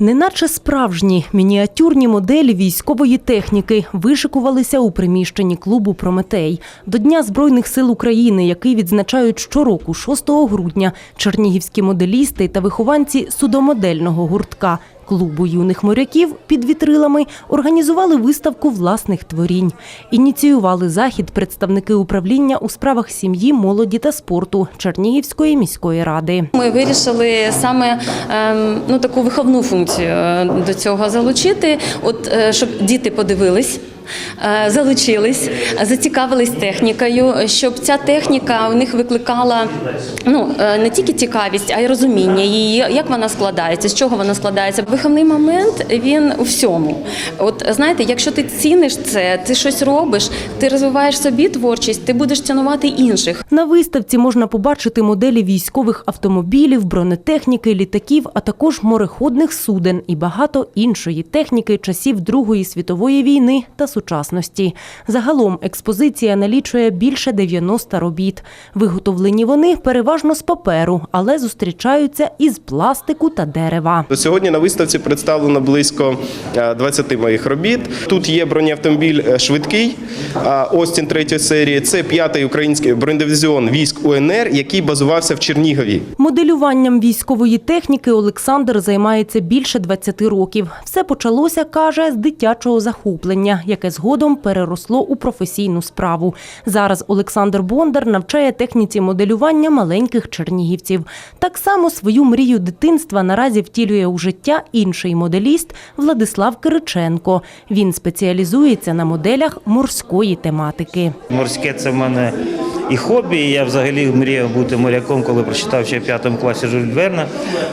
Неначе справжні мініатюрні моделі військової техніки вишикувалися у приміщенні клубу Прометей до Дня Збройних сил України, який відзначають щороку, 6 грудня, чернігівські моделісти та вихованці судомодельного гуртка. Клубу юних моряків під вітрилами організували виставку власних творінь. Ініціювали захід представники управління у справах сім'ї, молоді та спорту Чернігівської міської ради. Ми вирішили саме ем, ну, таку виховну функцію е, до цього залучити, от е, щоб діти подивились. Е, Залучились, зацікавились технікою, щоб ця техніка у них викликала ну е, не тільки цікавість, а й розуміння її, як вона складається, з чого вона складається. Виховний момент він у всьому. От знаєте, якщо ти ціниш це, ти щось робиш, ти розвиваєш собі творчість, ти будеш цінувати інших. На виставці можна побачити моделі військових автомобілів, бронетехніки, літаків, а також мореходних суден і багато іншої техніки часів Другої світової війни та сучасності. Загалом експозиція налічує більше 90 робіт. Виготовлені вони переважно з паперу, але зустрічаються із пластику та дерева. Сьогодні на виставці представлено близько е, 20 моїх робіт. Тут є бронеавтомобіль е, швидкий е, Остін третьої серії. Це п'ятий український бронедивізіон військ УНР, який базувався в Чернігові. Моделюванням військової техніки Олександр займається більше 20 років. Все почалося, каже, з дитячого захоплення, яке згодом переросло у професійну справу. Зараз Олександр Бондар навчає техніці моделювання маленьких чернігівців. Так само свою мрію дитинства наразі втілює у життя інший моделіст Владислав Кириченко. Він спеціалізується на моделях морської тематики. Морське це в мене і хобі. Я взагалі мріяв бути моряком, коли прочитав ще в п'ятому класі Жюль Верна.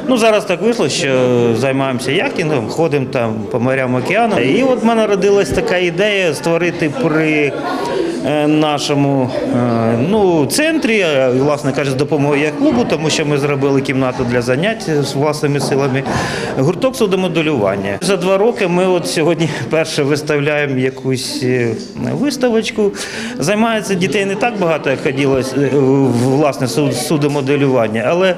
Ну зараз так вийшло, що займаємося яхтингом, ходимо там по морям океану. І от в мене родилась така ідея створити при нашому е, ну, центрі, е, власне кажучи, з допомогою яхт-клубу, тому що ми зробили кімнату для занять з власними силами. Гурток судомоделювання. За два роки ми от сьогодні перше виставляємо якусь е, виставочку. Займається дітей не так багато, як хотілося е, власне суд- судомоделювання, але е,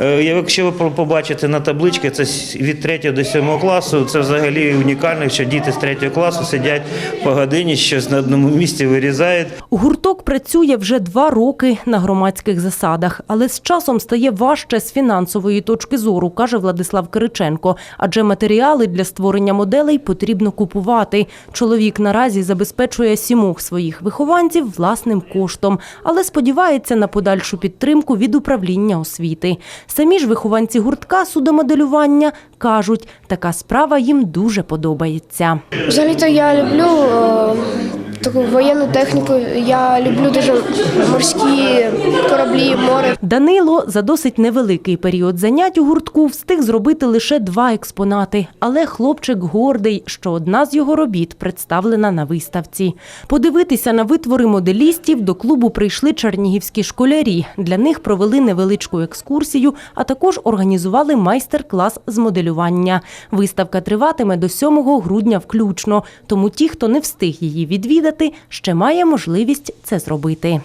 якщо ви побачите на табличці, це від 3 до 7 класу, це взагалі унікально, що діти з 3 класу сидять по годині, щось на одному місці вирізають. Гурток працює вже два роки на громадських засадах, але з часом стає важче з фінансової точки зору, каже Владислав Кириченко. Адже матеріали для створення моделей потрібно купувати. Чоловік наразі забезпечує сімох своїх вихованців власним коштом, але сподівається на подальшу підтримку від управління освіти. Самі ж вихованці гуртка судомоделювання кажуть, така справа їм дуже подобається. Взагалі-то я люблю е, таку воєнну техніку. Я люблю дуже морські кораблі, море. Данило за досить невеликий період занять у гуртку встиг зробити лише два експонати, але хлопчик гордий, що одна з його робіт представлена на виставці. Подивитися на витвори моделістів до клубу прийшли чернігівські школярі. Для них провели невеличку екскурсію, а також організували майстер-клас з моделювання. Виставка триватиме до 7 грудня включно, тому ті, хто не встиг її відвідати, ще має можливість це зробити.